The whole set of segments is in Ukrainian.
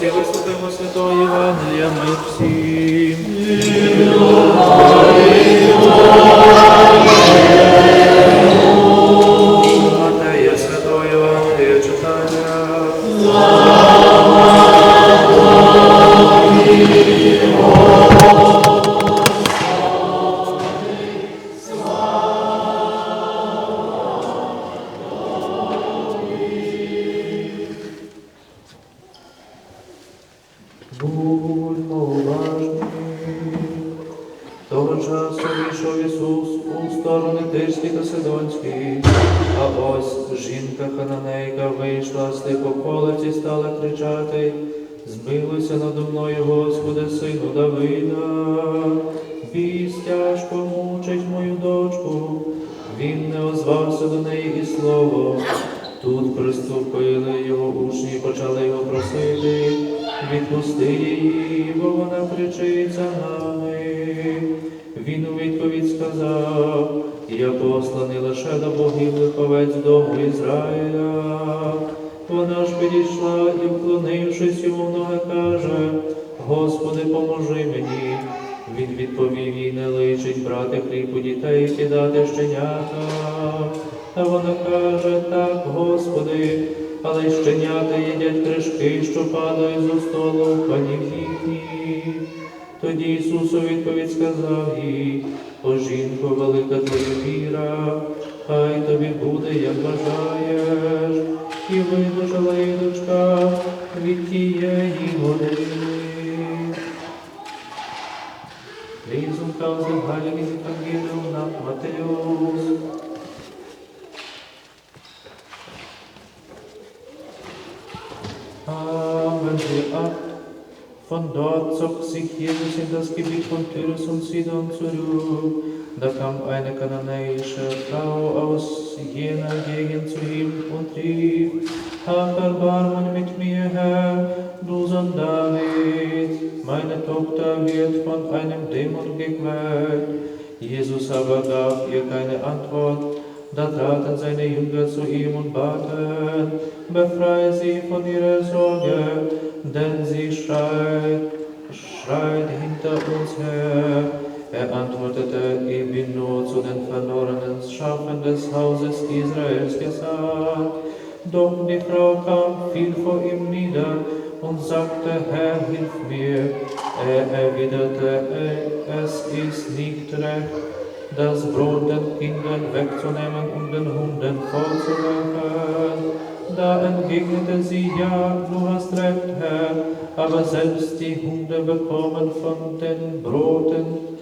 радості вислухаємо святого Євангелія, ми всім. Будьмо уважні. Того часу вийшов Ісус у сторони Тирський та Сидонський, а ось жінка хананейка вийшла з тих околиць і стала кричати, Змилуйся надо мною, Господи, сину Давида, біс тяжко мучить мою дочку. Він не озвався до неї і слово. Тут приступили його учні і почали його просити, відпусти її, бо вона кричить за нами. Він у відповідь сказав, я посланий лише до богів овець дому Ізраїля. Вона ж підійшла і, вклонившись йому в ноги, каже, Господи, поможи мені. Він відповів їй, не личить брати хліб у дітей і кидати щенята. А вона каже, так, Господи, але й щенята їдять кришки, що падають зо столу в панів їхніх. Тоді Ісус у відповідь сказав їй, о жінко, велика твоя віра, хай тобі буде, як бажаєш, і видужала її дочка від тієї години. Лізум каузем Галілі Евангеліум над Матеус. Von dort zog sich Jesus in das Gebiet von Tyrus und Sidon zurück. Da kam eine kananäische Frau aus jener Gegend zu ihm und rief, Hab Erbarmen mit mir, Herr, du Sohn David, meine Tochter wird von einem Dämon gequält. Jesus aber gab ihr keine Antwort. Da traten seine Jünger zu ihm und baten, befreie sie von ihrer Sorge, denn sie schreit, schreit hinter uns her. Er antwortete, ich bin nur zu den verlorenen Schafen des Hauses Israels gesandt. Doch die Frau kam, fiel vor ihm nieder und sagte, Herr, hilf mir. Er erwiderte, es ist nicht recht, das Brot den Kindern wegzunehmen und den Hunden vorzuwerfen. Da entgegnete sie, ja, du hast recht, Herr, aber selbst die Hunde bekommen von den Broten,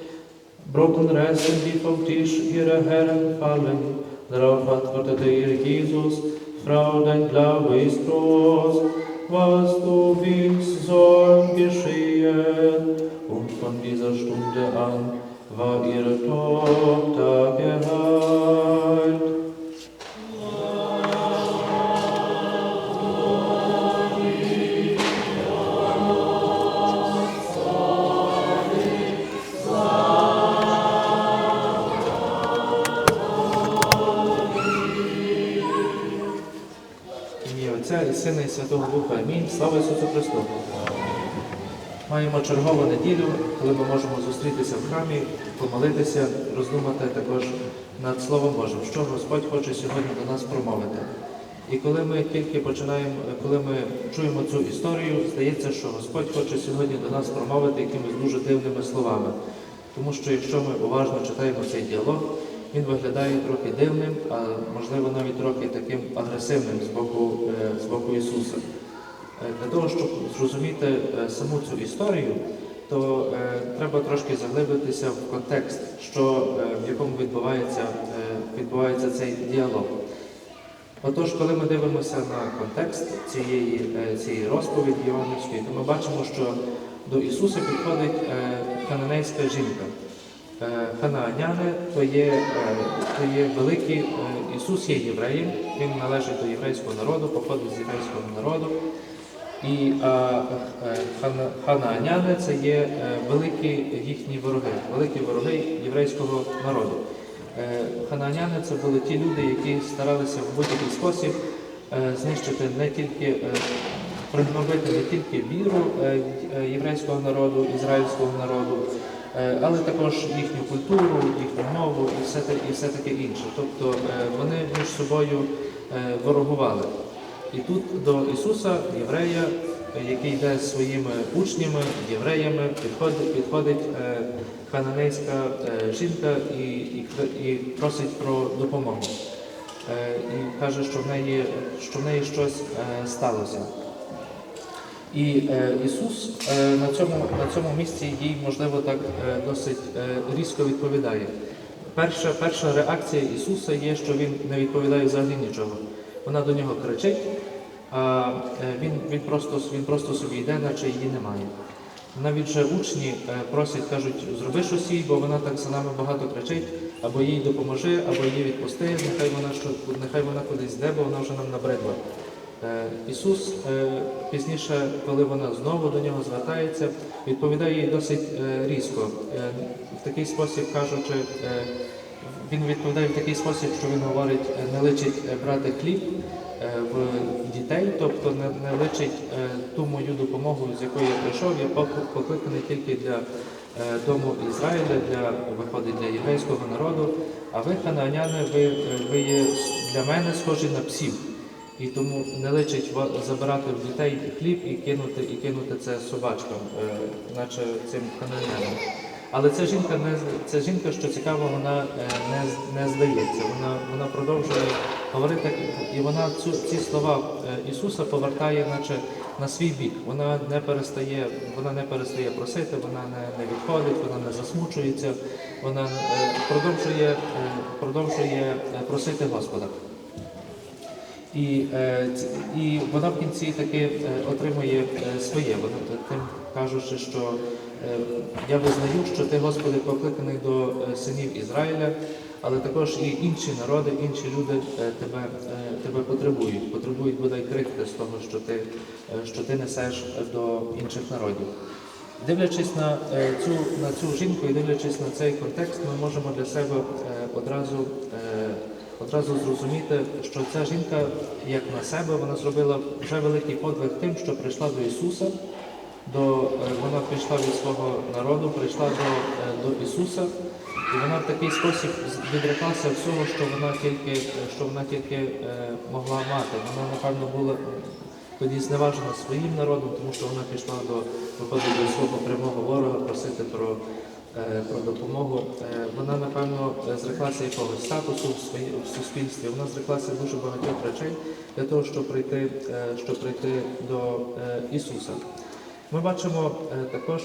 Brotenresten, die vom Tisch ihrer Herren fallen. Darauf antwortete ihr Jesus, Frau, dein Glaube ist groß, was du willst, soll geschehen. Und von dieser Stunde an war ihre Tochter geheilt. Отця і Сина і Святого Духа. Амінь. Слава Ісусу Христу! Маємо чергову неділю, коли ми можемо зустрітися в храмі, помолитися, роздумати також над Словом Божим, що Господь хоче сьогодні до нас промовити. І коли ми тільки починаємо, коли ми чуємо цю історію, здається, що Господь хоче сьогодні до нас промовити якимись дуже дивними словами. Тому що якщо ми уважно читаємо цей діалог, він виглядає трохи дивним, а можливо навіть трохи таким агресивним з боку, е, з боку Ісуса. Е, Для того, щоб зрозуміти е, саму цю історію, то треба трошки заглибитися в контекст, що, в якому відбувається, відбувається цей діалог. Отож, коли ми дивимося на контекст цієї, цієї розповіді Євангельської, то ми бачимо, що до Ісуса підходить хананейська жінка. Е, Ханааняни то є, е, то є великі, е, Ісус є євреєм, він належить до єврейського народу, походить з єврейського народу. І а, хана- ханааняни це є великі їхні вороги, великі вороги єврейського народу. Ханааняни це були ті люди, які старалися в будь-який спосіб знищити не тільки пригнобити не тільки віру єврейського народу, ізраїльського народу, але також їхню культуру, їхню мову і все, і все таке інше. Тобто е, вони між собою е, ворогували. І тут до Ісуса, єврея, е, який йде зі своїми учнями, євреями, підходить, підходить е, хананейська е, жінка і, і, і просить про допомогу. Е, І каже, що в неї, що в неї щось е, сталося. І е, Ісус е, на, цьому, на цьому місці їй, можливо, так е, досить е, різко відповідає. Перша, перша реакція Ісуса є, що Він не відповідає взагалі нічого. Вона до нього кричить, а е, він, він, просто, він просто собі йде, наче її немає. Навіть же учні е, просять, кажуть, зроби щось їй, бо вона так за нами багато кричить, або їй допоможи, або її відпусти, нехай вона, що, нехай вона кудись йде, бо вона вже нам набридла. Е, Ісус е, пізніше, коли вона знову до нього звертається, відповідає їй досить е, різко. В такий спосіб кажучи, він відповідає в такий спосіб, що він говорить, не личить брати хліб в дітей, тобто не, личить ту мою допомогу, з якою я прийшов, я покликаний тільки для дому Ізраїля, для виходить для єврейського народу. А ви, хананяни, ви, ви є для мене схожі на псів. І тому не личить забирати в дітей хліб і кинути, і кинути це собачкам, е, наче цим хананянам. Але ця жінка не ця жінка, що цікаво, вона е, не, не здається. Вона, вона продовжує говорити, і вона цю, ці слова е, Ісуса повертає, наче на свій бік. Вона не перестає, вона не перестає просити, вона не, не відходить, вона не засмучується, вона продовжує, продовжує просити Господа. І, е, і вона в кінці таки е, отримує е, своє. Вона тим кажучи, що я визнаю, що ти, Господи, покликаний до синів Ізраїля, але також і інші народи, інші люди тебе, тебе потребують, потребують бодай крихти з того, що ти, що ти несеш до інших народів. Дивлячись на цю, на цю жінку і дивлячись на цей контекст, ми можемо для себе одразу, одразу зрозуміти, що ця жінка, як на себе, вона зробила вже великий подвиг тим, що прийшла до Ісуса, до, е, вона прийшла від свого народу, прийшла до, е, до Ісуса, і вона в такий спосіб відреклася всього, що вона тільки, що вона тільки е, могла мати. Вона, напевно, була тоді зневажена своїм народом, тому що вона пішла до до свого прямого ворога просити про, про допомогу. Е, Вона, напевно, е, зреклася якогось статусу в, суспільстві. Вона зреклася дуже багатьох речей для того, щоб прийти, е, щоб прийти до е, Ісуса. Ми бачимо е, також,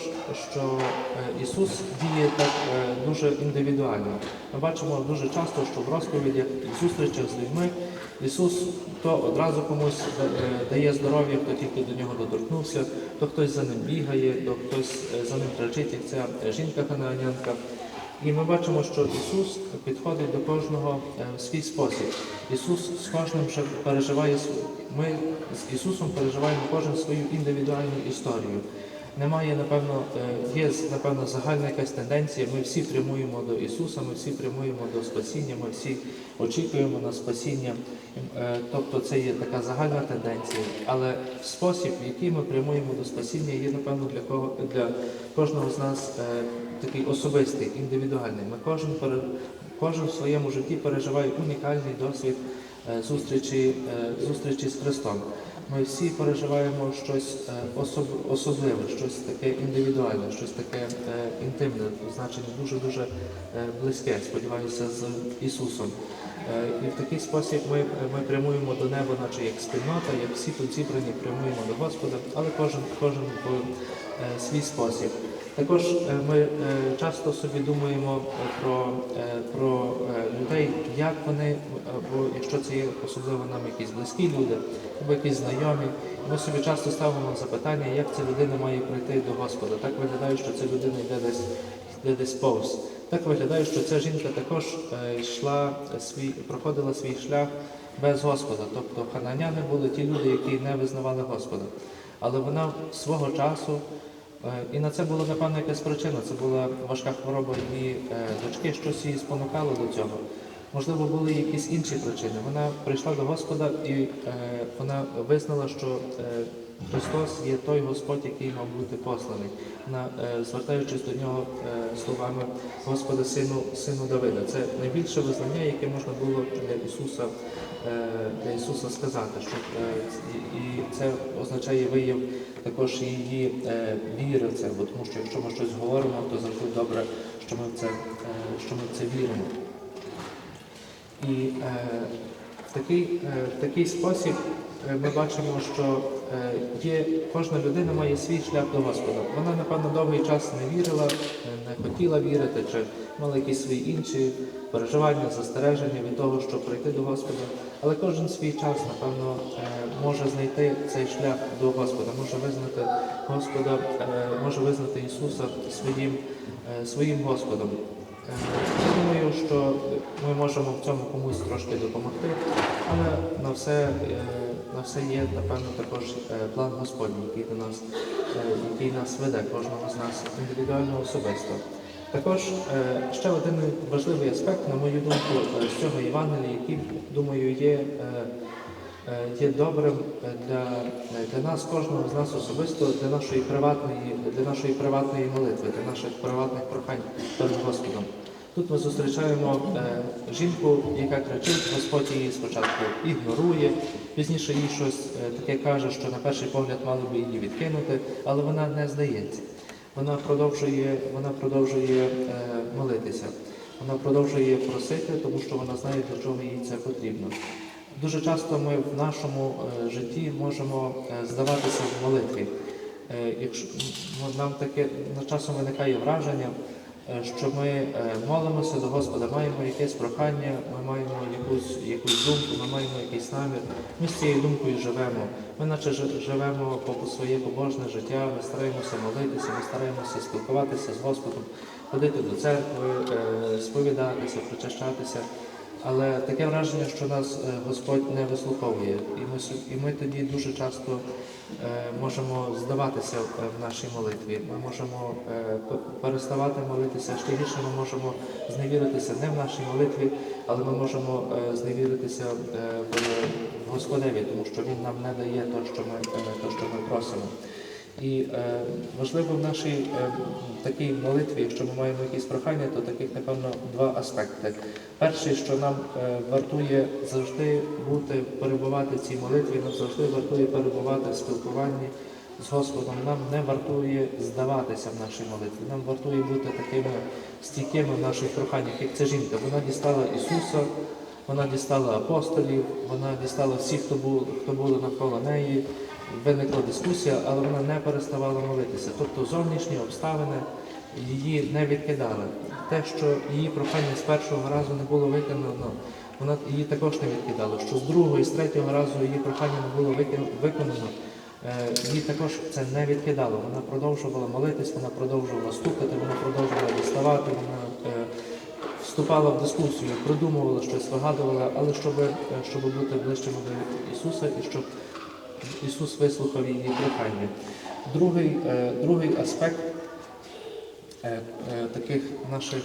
що е, Ісус діє так е, дуже індивідуально. Ми бачимо дуже часто, що в розповідях і зустрічах з людьми Ісус то одразу комусь е, дає здоров'я, хто тільки до нього доторкнувся, то хтось за ним бігає, то хтось е, за ним кричить, як ця е, жінка ханаанянка. І ми бачимо, що Ісус підходить до кожного в свій спосіб. Ісус з кожним переживає ми з Ісусом переживаємо кожен свою індивідуальну історію. Немає, напевно, е, є напевно загальна якась тенденція. Ми всі прямуємо до Ісуса, ми всі прямуємо до спасіння, ми всі очікуємо на спасіння. Е, Тобто це є така загальна тенденція. Але спосіб, в який ми прямуємо до спасіння, є, напевно, для кого для кожного з нас е, такий особистий, індивідуальний. Ми кожен кожен в своєму житті переживає унікальний досвід зустрічі, зустрічі з Христом. Ми всі переживаємо щось е, особ- особливе, щось таке індивідуальне, щось таке е, інтимне, значення дуже-дуже е, близьке, сподіваюся, з Ісусом. І в такий спосіб ми, ми прямуємо до неба, наче як спільнота, як всі тут зібрані, прямуємо до Господа, але кожен, кожен свій спосіб. Також е, ми е, часто собі думаємо е, про, е, про е, людей, як вони, або якщо це є особливо нам якісь близькі люди, або якісь знайомі, ми собі часто ставимо запитання, як ця людина має прийти до Господа. Так виглядає, що ця людина йде десь, йде десь повз. Так виглядає, що ця жінка також е, йшла свій, проходила свій шлях без Господа. Тобто хананяни були ті люди, які не визнавали Господа. Але вона свого часу Е, І на це була, напевно, якась причина. Це була важка хвороба її е, дочки, щось її спонукало до цього. Можливо, були якісь інші причини. Вона прийшла до Господа і е, вона визнала, що Христос є той Господь, який мав бути посланий, на, е, звертаючись до нього е, словами Господа Сину, Сину Давида. Це найбільше визнання, яке можна було для Ісуса, е, для Ісуса сказати. Що, е, і- це означає вияв також її е, віри в це, бо тому що якщо ми щось говоримо, то завжди добре, що ми в це, е, що ми в це віримо. І е, в, такий, е, в такий спосіб е, ми бачимо, що є, кожна людина має свій шлях до Господа. Вона, напевно, довгий час не вірила, е, не хотіла вірити, чи мала якісь свої інші переживання, застереження від того, щоб прийти до Господа. Але кожен свій час, напевно, е, може знайти цей шлях до Господа, може визнати Господа, е, може визнати Ісуса своїм, е, своїм Господом. Я думаю, що ми можемо в цьому комусь трошки допомогти, але на все, е, на все є, напевно, також е, план Господній, який до нас, е, який нас веде, кожного з нас індивідуально особисто. Також ще один важливий аспект, на мою думку, з цього Євангелія, який, думаю, є, є добрим е, для, для нас, кожного з нас особисто, для нашої приватної, для нашої приватної молитви, для наших приватних прохань перед Господом. Тут ми зустрічаємо е, жінку, яка кричить, Господь її спочатку ігнорує, пізніше їй щось е, таке каже, що на перший погляд мали би її відкинути, але вона не здається. Вона продовжує, вона продовжує е, молитися, вона продовжує просити, тому що вона знає, для чого їй це потрібно. Дуже часто ми в нашому е, житті можемо е, здаватися в молитві. Е, Якщо нам таке на часом виникає враження, що ми молимося до Господа, маємо якесь прохання, ми маємо якусь, якусь думку, ми маємо якийсь намір. Ми з цією думкою живемо. Ми наче живемо по своє побожне життя, ми стараємося молитися, ми стараємося спілкуватися з Господом, ходити до церкви, сповідатися, причащатися. Але таке враження, що нас е, Господь не вислуховує, і ми, і ми тоді дуже часто е, можемо здаватися е, в нашій молитві. Ми можемо переставати молитися. Ще гірше ми можемо зневіритися не в нашій молитві, але ми можемо зневіритися в Господеві, тому що Він нам не дає те, що ми, те, що ми просимо. І е, важливо в нашій е, такій молитві, якщо ми маємо якісь прохання, то таких, напевно, два аспекти. Перший, що нам е, вартує завжди бути, перебувати в цій молитві, нам завжди вартує перебувати в спілкуванні з Господом. Нам не вартує здаватися в нашій молитві. Нам вартує бути такими стійкими в наших проханнях, як ця жінка. Вона дістала Ісуса, вона дістала апостолів, вона дістала всіх, хто був, хто були навколо неї. Виникла дискусія, але вона не переставала молитися. Тобто зовнішні обставини її не відкидали. Те, що її прохання з першого разу не було виконано, вона її також не відкидало. Що з другого і з третього разу її прохання не було викон- виконано, е, її також це не відкидало. Вона продовжувала молитись, вона продовжувала стукати, вона продовжувала діставати, вона е, вступала в дискусію, продумувала щось, вигадувала, але щоб, е, щоб бути ближчими до Ісуса і щоб Ісус вислухав її прохання. Другий, е, другий аспект е, е, таких наших,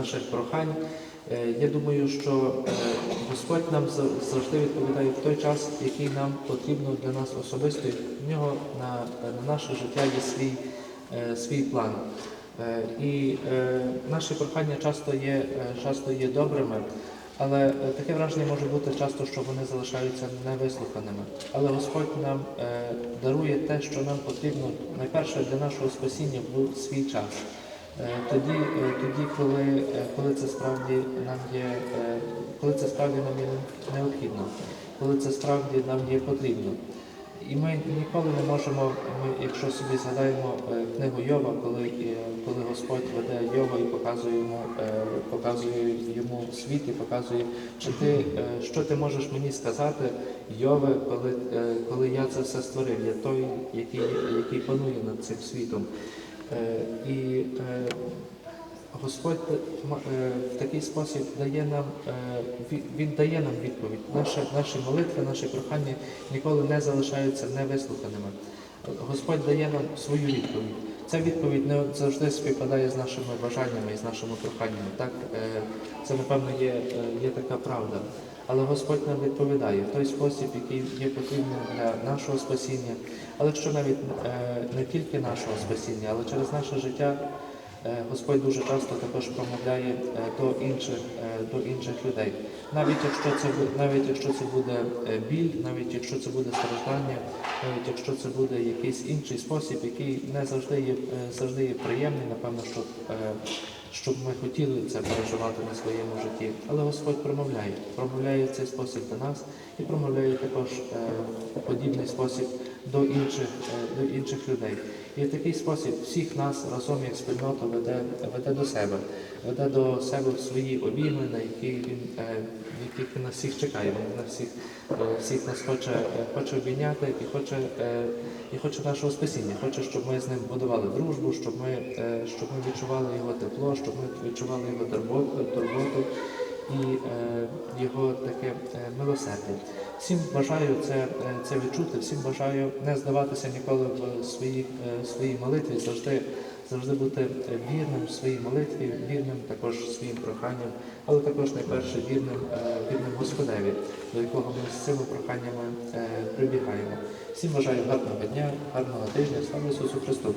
наших прохань, я думаю, що Господь нам завжди відповідає в той час, який нам потрібно для нас особисто. В нього на, на наше життя є свій, свій план. І наші прохання часто є, часто є добрими, але е, таке враження може бути часто, що вони залишаються невислуханими. Але Господь нам е, дарує те, що нам потрібно найперше для нашого спасіння в свій час. Е, Тоді, е, тоді коли, е, коли це справді нам є, е, коли це справді нам є необхідно, коли це справді нам є потрібно. І ми ніколи не можемо, ми, якщо собі згадаємо е, книгу Йова, коли, е, коли Господь веде Йова і показує йому, е, показує йому світ і показує, чи ти, що ти можеш мені сказати, Йове, коли, коли я це все створив, я той, який, який панує над цим світом. І Господь е, в такий спосіб дає нам, е, Він дає нам відповідь. Наші, наші молитви, наші прохання ніколи не залишаються невислуханими. Господь дає нам свою відповідь. Ця відповідь не завжди співпадає з нашими бажаннями і з нашими проханнями. Так, Е, це напевно є, є така правда. Але Господь нам відповідає в той спосіб, який є потрібним для нашого спасіння, але якщо навіть не тільки нашого спасіння, але через наше життя. Е, Господь дуже часто також промовляє е, до інших, е, до інших людей. Навіть якщо це навіть якщо це буде біль, навіть якщо це буде страждання, навіть якщо це буде якийсь інший спосіб, який не завжди є завжди є приємний, напевно, щоб, щоб ми хотіли це переживати на своєму житті. Але Господь промовляє, промовляє цей спосіб до нас і промовляє також подібний спосіб до інших, е, до інших людей. І в такий спосіб всіх нас разом як спільноту веде, веде до себе, веде до себе в свої обійми, на які він, е, яких він нас всіх чекає. Він нас всіх, е, всіх нас хоче, хоче обійняти і хоче, і хоче нашого спасіння. Хоче, щоб ми з ним будували дружбу, щоб ми, щоб ми відчували його тепло, щоб ми відчували його турботу і е, його таке е, милосердя. Всім бажаю це, е, це відчути, всім бажаю не здаватися ніколи в своїй, своїй молитві, завжди, завжди бути вірним в своїй молитві, вірним також своїм проханням, але також найперше вірним, вірним Господеві, до якого ми з цими проханнями прибігаємо. Всім бажаю гарного дня, гарного тижня, слава Ісусу Христу!